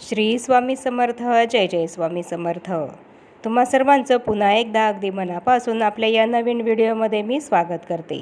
श्री स्वामी समर्थ जय जय स्वामी समर्थ. तुम्हा सर्वांचं पुन्हा एकदा अगदी मनापासून आपल्या या नवीन व्हिडिओमध्ये मी स्वागत करते.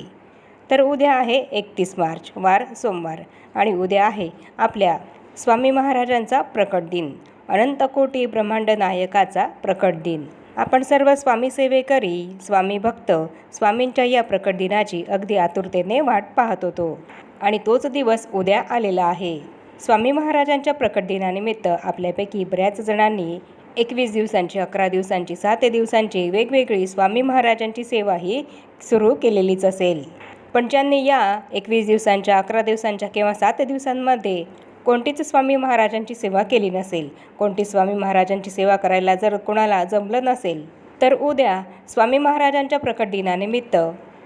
तर उद्या आहे एकतीस मार्च वार सोमवार आणि उद्या आहे आपल्या स्वामी महाराजांचा प्रकट दिन अनंतकोटी ब्रह्मांड नायकाचा प्रकट दिन. आपण सर्व स्वामी सेवेकरी स्वामी भक्त स्वामींच्या या प्रकट दिनाची अगदी आतुरतेने वाट पाहत होतो. आणि तोच दिवस उद्या आलेला आहे. स्वामी महाराजांच्या प्रकट दिनानिमित्त आपल्यापैकी बऱ्याच जणांनी एकवीस दिवसांची अकरा दिवसांची सात दिवसांची वेगवेगळी स्वामी महाराजांची सेवा ही सुरू केलेलीच असेल. पण ज्यांनी या एकवीस दिवसांच्या अकरा दिवसांच्या किंवा सात दिवसांमध्ये कोणतीच स्वामी महाराजांची सेवा केली नसेल कोणती स्वामी महाराजांची सेवा करायला जर कोणाला जमलं नसेल तर उद्या स्वामी महाराजांच्या प्रकट दिनानिमित्त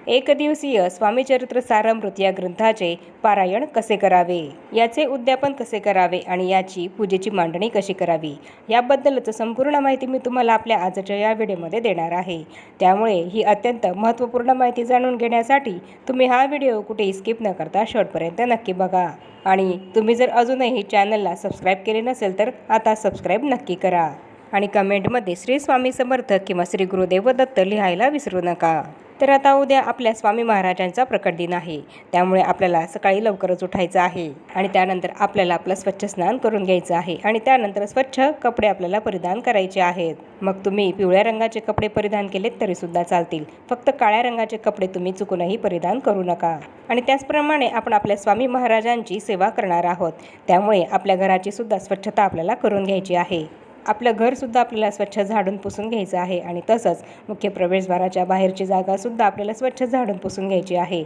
एक दिवसीय स्वामीचरित्र सारामृत या ग्रंथाचे पारायण कसे करावे? याचे उद्यापन कसे करावे आणि याची पूजेची मांडणी कशी करावी? याबद्दलच संपूर्ण माहिती मी तुम्हाला आपल्या आजच्या या व्हिडिओमध्ये देणार आहे. त्यामुळे ही अत्यंत महत्त्वपूर्ण माहिती जाणून घेण्यासाठी तुम्ही हा व्हिडिओ कुठेही स्किप न करता शेवटपर्यंत नक्की बघा. आणि तुम्ही जर अजूनही चॅनलला सबस्क्राईब केले नसेल तर आता सबस्क्राईब नक्की करा. आणि कमेंटमध्ये श्री स्वामी समर्थ किंवा श्री गुरुदेव दत्त लिहायला विसरू नका. तर आता उद्या आपल्या स्वामी महाराजांचा प्रकट दिन आहे. त्यामुळे आपल्याला सकाळी लवकरच उठायचं आहे आणि त्यानंतर आपल्याला आपलं स्वच्छ स्नान करून घ्यायचं आहे आणि त्यानंतर स्वच्छ कपडे आपल्याला परिधान करायचे आहेत. मग तुम्ही पिवळ्या रंगाचे कपडे परिधान केलेत तरीसुद्धा चालतील. फक्त काळ्या रंगाचे कपडे तुम्ही चुकूनही परिधान करू नका. आणि त्याचप्रमाणे आपण आपल्या स्वामी महाराजांची सेवा करणार आहोत. त्यामुळे आपल्या घराची सुद्धा स्वच्छता आपल्याला करून घ्यायची आहे. आपलं घरसुद्धा आपल्याला स्वच्छ झाडून पुसून घ्यायचं आहे आणि तसंच मुख्य प्रवेशद्वाराच्या बाहेरची जागासुद्धा आपल्याला स्वच्छ झाडून पुसून घ्यायची आहे.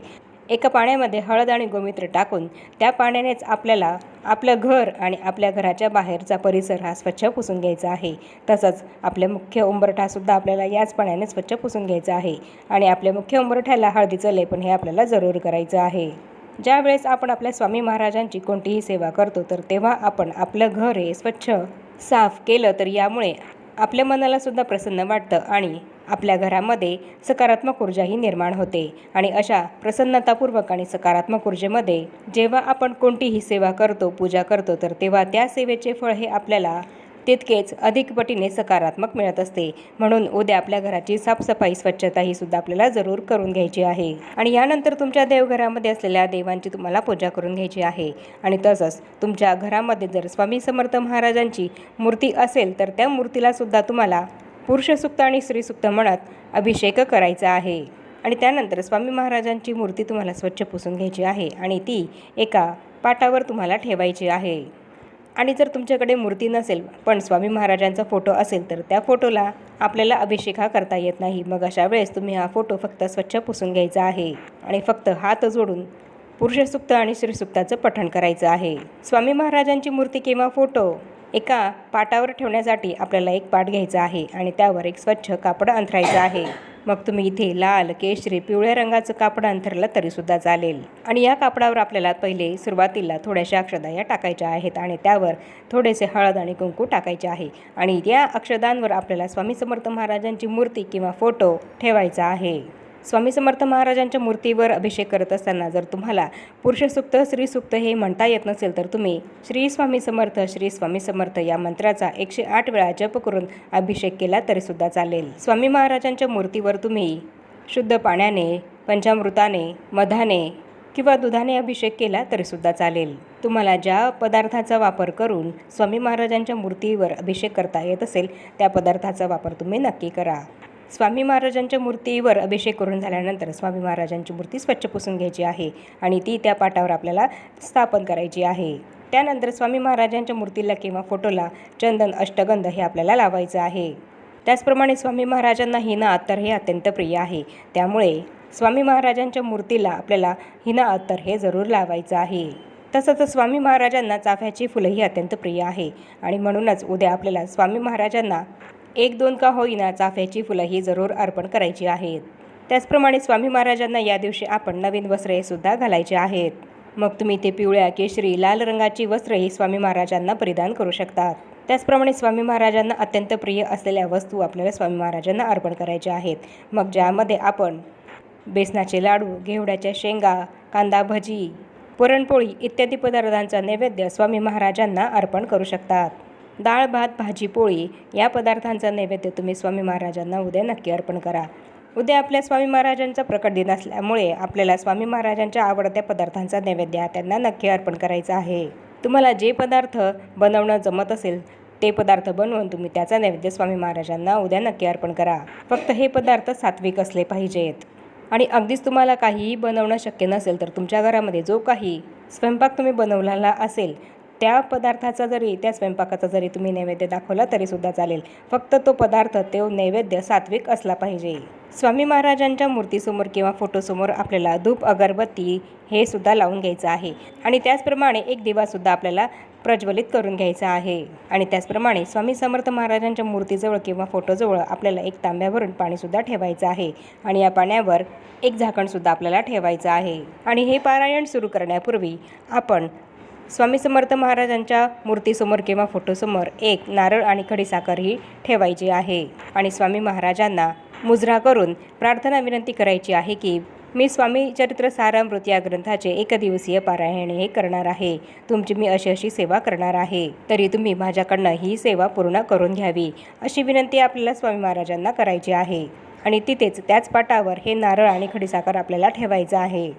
एका पाण्यामध्ये हळद आणि गोमित्र टाकून त्या पाण्यानेच आपल्याला आपलं घर आणि आपल्या घराच्या बाहेरचा परिसर हा स्वच्छ पुसून घ्यायचा आहे. तसंच आपल्या मुख्य उंबरठासुद्धा आपल्याला याच पाण्याने स्वच्छ पुसून घ्यायचा आहे आणि आपल्या मुख्य उंबरठ्याला हळदीचं लेपन हे आपल्याला जरूर करायचं आहे. ज्यावेळेस आपण आपल्या स्वामी महाराजांची कोणतीही सेवा करतो तर तेव्हा आपण आपलं घर हे स्वच्छ साफ केलं तर यामुळे आपल्या मनालासुद्धा प्रसन्न वाटतं आणि आपल्या घरामध्ये सकारात्मक ऊर्जाही निर्माण होते. आणि अशा प्रसन्नतापूर्वक आणि सकारात्मक ऊर्जेमध्ये जेव्हा आपण कोणतीही सेवा करतो पूजा करतो तर तेव्हा त्या सेवेचे फळ हे आपल्याला तितकेच अधिक पटीने सकारात्मक मिळत असते. म्हणून उद्या आपल्या घराची साफसफाई स्वच्छता ही सुद्धा आपल्याला जरूर करून घ्यायची आहे. आणि यानंतर तुमच्या देवघरामध्ये असलेल्या देवांची तुम्हाला पूजा करून घ्यायची आहे. आणि तसंच तुमच्या घरामध्ये जर स्वामी समर्थ महाराजांची मूर्ती असेल तर त्या मूर्तीला सुद्धा तुम्हाला पुरुषसुक्त आणि स्त्रीसुक्त म्हणत अभिषेक करायचा आहे. आणि त्यानंतर स्वामी महाराजांची मूर्ती तुम्हाला स्वच्छ पुसून घ्यायची आहे आणि ती एका पाटावर तुम्हाला ठेवायची आहे. आणि जर तुमच्याकडे मूर्ती नसेल पण स्वामी महाराजांचा फोटो असेल तर त्या फोटोला आपल्याला अभिषेक हा करता येत नाही. मग अशा वेळेस तुम्ही हा फोटो फक्त स्वच्छ पुसून घ्यायचा आहे आणि फक्त हात जोडून पुरुषसुक्त आणि श्रीसुक्ताचं पठण करायचं आहे. स्वामी महाराजांची मूर्ती किंवा फोटो एका पाटावर ठेवण्यासाठी आपल्याला एक पाट घ्यायचा आहे आणि त्यावर एक स्वच्छ कापड अंथरायचं आहे. मग तुम्ही इथे लाल केशरी पिवळ्या रंगाचं कापड अंथरलं तरीसुद्धा चालेल. आणि या कापडावर आपल्याला पहिले सुरुवातीला थोड्याशा अक्षदा या टाकायच्या आहेत आणि त्यावर थोडेसे हळद आणि कुंकू टाकायचे आहे. आणि या अक्षदांवर आपल्याला स्वामी समर्थ महाराजांची मूर्ती किंवा फोटो ठेवायचा आहे. स्वामी समर्थ महाराजांच्या मूर्तीवर अभिषेक करत असताना जर तुम्हाला पुरुषसुक्त स्त्रीसुक्त हे म्हणता येत नसेल तर तुम्ही श्री स्वामी समर्थ श्री स्वामी समर्थ या मंत्राचा एकशे आठ वेळा जप करून अभिषेक केला तरीसुद्धा चालेल. स्वामी महाराजांच्या मूर्तीवर तुम्ही शुद्ध पाण्याने पंचामृताने मधाने किंवा दुधाने अभिषेक केला तरीसुद्धा चालेल. तुम्हाला ज्या पदार्थाचा वापर करून स्वामी महाराजांच्या मूर्तीवर अभिषेक करता येत असेल त्या पदार्थाचा वापर तुम्ही नक्की करा. स्वामी महाराजांच्या मूर्तीवर अभिषेक करून झाल्यानंतर स्वामी महाराजांची मूर्ती स्वच्छ पुसून घ्यायची आहे आणि ती त्या पाटावर आपल्याला स्थापन करायची आहे. त्यानंतर स्वामी महाराजांच्या मूर्तीला किंवा फोटोला चंदन अष्टगंध हे आपल्याला लावायचं आहे. त्याचप्रमाणे स्वामी महाराजांना हिना अत्तर हे अत्यंत प्रिय आहे. त्यामुळे स्वामी महाराजांच्या मूर्तीला आपल्याला हिना अत्तर हे जरूर लावायचं आहे. तसंच स्वामी महाराजांना चाफ्याची फुलंही अत्यंत प्रिय आहे आणि म्हणूनच उद्या आपल्याला स्वामी महाराजांना एक दोन का होईना चाफ्याची फुलं ही जरूर अर्पण करायची आहेत. त्याचप्रमाणे स्वामी महाराजांना या दिवशी आपण नवीन वस्त्रेसुद्धा घालायची आहेत. मग तुम्ही ते पिवळ्या केशरी लाल रंगाची वस्त्रही स्वामी महाराजांना परिधान करू शकतात. त्याचप्रमाणे स्वामी महाराजांना अत्यंत प्रिय असलेल्या वस्तू आपल्याला स्वामी महाराजांना अर्पण करायच्या आहेत. मग ज्यामध्ये आपण बेसनाचे लाडू घेवड्याच्या शेंगा कांदा भजी पुरणपोळी इत्यादी पदार्थांचा नैवेद्य स्वामी महाराजांना अर्पण करू शकतात. डाळ भात भाजी पोळी या पदार्थांचा नैवेद्य तुम्ही स्वामी महाराजांना उद्या नक्की अर्पण करा. उद्या आपल्या स्वामी महाराजांचा प्रकट दिन असल्यामुळे आपल्याला स्वामी महाराजांच्या आवडत्या पदार्थांचा नैवेद्य त्यांना नक्की अर्पण करायचा आहे. तुम्हाला जे पदार्थ बनवणं जमत असेल ते पदार्थ बनवून तुम्ही त्याचा नैवेद्य स्वामी महाराजांना उद्या नक्की अर्पण करा. फक्त हे पदार्थ सात्विक असले पाहिजेत. आणि अगदीच तुम्हाला काहीही बनवणं शक्य नसेल तर तुमच्या घरामध्ये जो काही स्वयंपाक तुम्ही बनवलेला असेल त्या पदार्थाचा जरी त्या स्वयंपाकाचा जरी तुम्ही नैवेद्य दाखवला तरीसुद्धा चालेल. फक्त तो पदार्थ तो नैवेद्य सात्विक असला पाहिजे. स्वामी महाराजांच्या मूर्तीसमोर किंवा फोटोसमोर आपल्याला धूप अगरबत्ती हे सुद्धा लावून घ्यायचं आहे. आणि त्याचप्रमाणे एक दिवासुद्धा आपल्याला प्रज्वलित करून घ्यायचा आहे. आणि त्याचप्रमाणे स्वामी समर्थ महाराजांच्या मूर्तीजवळ किंवा फोटोजवळ आपल्याला एक तांब्यावरून पाणीसुद्धा ठेवायचं आहे. आणि या पाण्यावर एक झाकणसुद्धा आपल्याला ठेवायचं आहे. आणि हे पारायण सुरू करण्यापूर्वी आपण स्वामी समर्थ महाराजांच्या मूर्तीसमोर किंवा फोटोसमोर एक नारळ आणि खडीसाखर ही ठेवायची आहे. आणि स्वामी महाराजांना मुजरा करून प्रार्थना विनंती करायची आहे की मी स्वामी चरित्र सारामृत या ग्रंथाचे एकदिवसीय पारायण हे करणार आहे. तुमची मी अशी अशी सेवा करणार आहे. तरी तुम्ही माझ्याकडनं ही सेवा पूर्ण करून घ्यावी अशी विनंती आपल्याला स्वामी महाराजांना करायची आहे. आणि तिथेच त्याच पाटावर हे नारळ आणि खडीसाखर आपल्याला ठेवायचं आहे.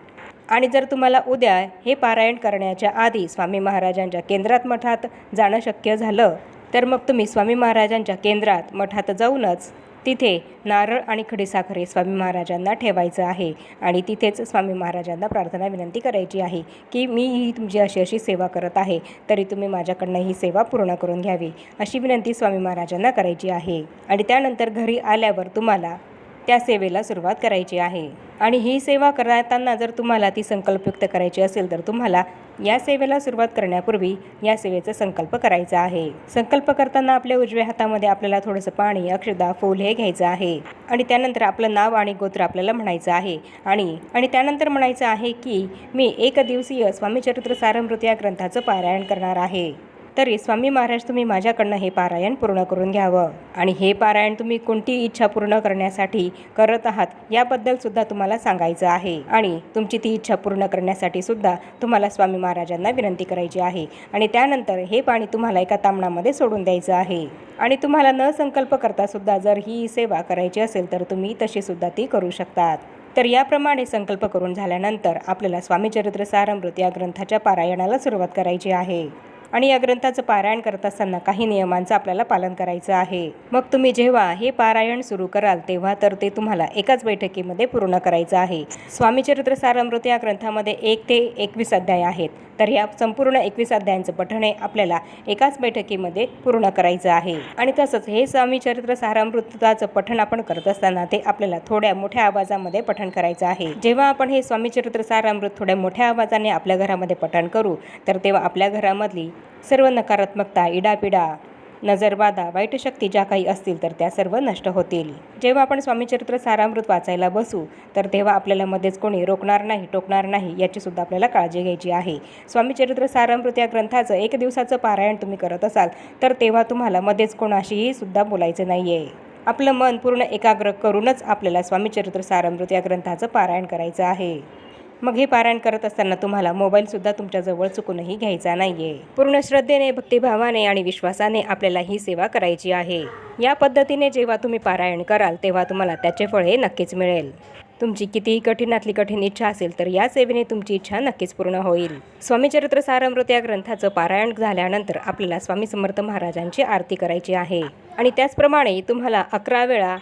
आणि जर तुम्हाला उद्या हे पारायण करण्याच्या आधी स्वामी महाराजांच्या केंद्रात मठात जाणं शक्य झालं तर मग तुम्ही स्वामी महाराजांच्या केंद्रात मठात जाऊनच तिथे नारळ आणि खडीसाखर हे स्वामी महाराजांना ठेवायचं आहे आणि तिथेच स्वामी महाराजांना प्रार्थना विनंती करायची आहे की मी ही तुमची अशी अशी सेवा करत आहे तरी तुम्ही माझ्याकडनं ही सेवा पूर्ण करून घ्यावी अशी विनंती स्वामी महाराजांना करायची आहे. आणि त्यानंतर घरी आल्यावर तुम्हाला त्या सेवेला सुरुवात करायची आहे. आणि ही सेवा करताना जर तुम्हाला ती संकल्पयुक्त करायची असेल तर तुम्हाला या सेवेला सुरुवात करण्यापूर्वी या सेवेचा संकल्प करायचा आहे. संकल्प करताना आपल्या उजव्या हातामध्ये आपल्याला थोडंसं पाणी अक्षदा फूल हे घ्यायचं आहे. आणि त्यानंतर आपलं नाव आणि गोत्र आपल्याला म्हणायचं आहे. आणि आणि त्यानंतर म्हणायचं आहे की मी एक दिवसीय स्वामी चरित्र सारमृत या ग्रंथाचं पारायण करणार आहे. तरी स्वामी महाराज तुम्ही माझ्याकडनं हे पारायण पूर्ण करून घ्यावं. आणि हे पारायण तुम्ही कोणती इच्छा पूर्ण करण्यासाठी करत आहात याबद्दल सुद्धा तुम्हाला सांगायचं आहे. आणि तुमची ती इच्छा पूर्ण करण्यासाठी सुद्धा तुम्हाला स्वामी महाराजांना विनंती करायची आहे. आणि त्यानंतर हे पाणी तुम्हाला एका तांबणामध्ये सोडून द्यायचं आहे. आणि तुम्हाला न संकल्प करता सुद्धा जर ही सेवा करायची असेल तर तुम्ही तशी सुद्धा ती करू शकतात. तर याप्रमाणे संकल्प करून झाल्यानंतर आपल्याला स्वामी चरित्र सारामृत या ग्रंथाच्या पारायणाला सुरुवात करायची आहे. आणि या ग्रंथाचं पारायण करत असताना काही नियमांचं आपल्याला पालन करायचं आहे. मग तुम्ही जेव्हा हे पारायण सुरू कराल तेव्हा तर ते तुम्हाला एकाच बैठकीमध्ये पूर्ण करायचं आहे. स्वामीचरित्र सारामृत या ग्रंथामध्ये एक ते एकवीस अध्याय आहेत. तर या संपूर्ण एकवीस अध्यायांचं पठण हे आपल्याला एकाच बैठकीमध्ये पूर्ण करायचं आहे. आणि तसंच हे स्वामी चरित्र सारामृताचं पठण आपण करत असताना ते आपल्याला थोड्या मोठ्या आवाजामध्ये पठण करायचं आहे. जेव्हा आपण हे स्वामी चरित्र सारामृत थोड्या मोठ्या आवाजाने आपल्या घरामध्ये पठण करू तर तेव्हा आपल्या घरामधली सर्व नकारात्मकता इडापिडा नजरबाधा वाईट शक्ती ज्या काही असतील तर त्या सर्व नष्ट होतील. जेव्हा आपण स्वामीचरित्र सारामृत वाचायला बसू तर तेव्हा आपल्याला मध्येच कोणी रोखणार नाही टोकणार नाही याची सुद्धा आपल्याला काळजी घ्यायची आहे. स्वामीचरित्र सारामृत या ग्रंथाचं एक दिवसाचं पारायण तुम्ही करत असाल तर तेव्हा तुम्हाला मध्येच कोणाशीही सुद्धा बोलायचं नाही आहे आपलं मन पूर्ण एकाग्र करूनच आपल्याला स्वामीचरित्र सारामृत या ग्रंथाचं पारायण करायचं आहे. मग हे पारायण करत असताना तुम्हाला मोबाईलसुद्धा तुमच्याजवळ चुकूनही घ्यायचा नाहीये. पूर्ण श्रद्धेने भक्तिभावाने आणि विश्वासाने आपल्याला ही सेवा करायची आहे. या पद्धतीने जेव्हा तुम्ही पारायण कराल तेव्हा तुम्हाला त्याचे फळ हे नक्कीच मिळेल. तुमची कितीही कठीणातली कठीण इच्छा असेल तर या सेवेने तुमची इच्छा नक्कीच पूर्ण होईल. स्वामी चरित्र सारामृत या ग्रंथाचं पारायण झाल्यानंतर आपल्याला स्वामी समर्थ महाराजांची आरती करायची आहे. आणि त्याचप्रमाणे तुम्हाला अकरा वेळा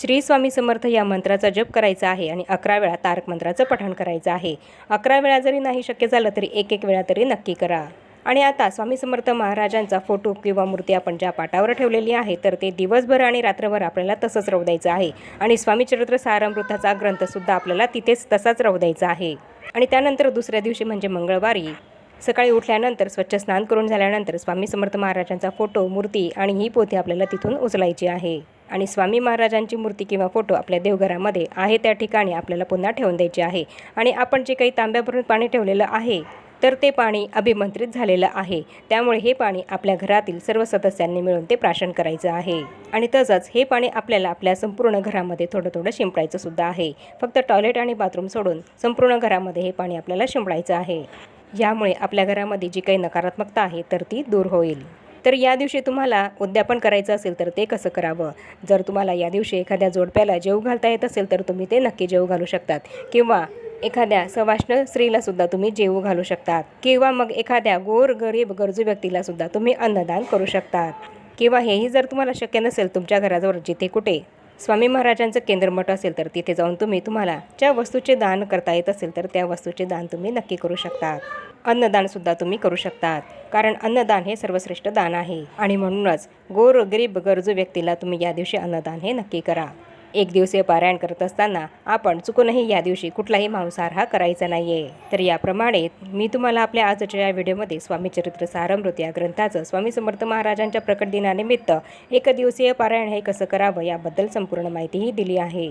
श्री स्वामी समर्थ या मंत्राचा जप करायचा आहे आणि अकरा वेळा तारक मंत्राचं पठण करायचं आहे. अकरा वेळा जरी नाही शक्य झालं तरी एक एक वेळा तरी नक्की करा. आणि आता स्वामी समर्थ महाराजांचा फोटो किंवा मूर्ती आपण ज्या पाटावर ठेवलेली आहे तर ते दिवसभर आणि रात्रभर आपल्याला तसंच राहू द्यायचं आहे. आणि स्वामी चरित्र सारामृताचा ग्रंथसुद्धा आपल्याला तिथेच तसाच राहू द्यायचा आहे. आणि त्यानंतर दुसऱ्या दिवशी म्हणजे मंगळवारी. सकाळी उठल्यानंतर स्वच्छ स्नान करून झाल्यानंतर स्वामी समर्थ महाराजांचा फोटो मूर्ती आणि ही पोथी आपल्याला तिथून उचलायची आहे. आणि स्वामी महाराजांची मूर्ती किंवा फोटो आपल्या देवघरामध्ये आहे त्या ठिकाणी आपल्याला पुन्हा ठेवून द्यायची आहे. आणि आपण जे काही तांब्याभरून पाणी ठेवलेलं आहे तर ते पाणी अभिमंत्रित झालेलं आहे. त्यामुळे हे पाणी आपल्या घरातील सर्व सदस्यांनी मिळून ते प्राशन करायचं आहे. आणि तसंच हे पाणी आपल्याला आपल्या संपूर्ण घरामध्ये थोडं थोडं शिंपडायचं सुद्धा आहे. फक्त टॉयलेट आणि बाथरूम सोडून संपूर्ण घरामध्ये हे पाणी आपल्याला शिंपडायचं आहे. यामुळे आपल्या घरामध्ये जी काही नकारात्मकता आहे तर ती दूर होईल. तर या दिवशी तुम्हाला उद्यापन करायचं असेल तर ते कसं करावं? जर तुम्हाला या दिवशी एखाद्या जोडप्याला जेव घालता येत असेल तर तुम्ही ते नक्की जेव घालू शकतात. किंवा एखाद्या सवाष्ण स्त्रीलासुद्धा तुम्ही जेवू घालू शकतात. किंवा मग एखाद्या गोर गरीब गरजू व्यक्तीला सुद्धा तुम्ही अन्नदान करू शकतात. किंवा हेही जर तुम्हाला शक्य नसेल तुमच्या घराजवळ जिथे कुठे स्वामी महाराजांचं केंद्रमठ असेल तर तिथे जाऊन तुम्ही तुम्हाला ज्या वस्तूचे दान करता येत असेल तर त्या वस्तूचे दान तुम्ही नक्की करू शकतात. अन्नदानसुद्धा तुम्ही करू शकतात. कारण अन्नदान हे सर्वश्रेष्ठ दान आहे. आणि म्हणूनच गोर गरीब गरजू व्यक्तीला तुम्ही या दिवशी अन्नदान हे नक्की करा. एक दिवसीय पारायण करत असताना आपण चुकूनही या दिवशी कुठलाही मांसाहार हा करायचा नाही आहे तर याप्रमाणे मी तुम्हाला आपल्या आजच्या या व्हिडिओमध्ये स्वामी चरित्र सारमृत या ग्रंथाचं स्वामी समर्थ महाराजांच्या प्रकट दिनानिमित्त एक दिवसीय पारायण हे कसं करावं याबद्दल संपूर्ण माहितीही दिली आहे.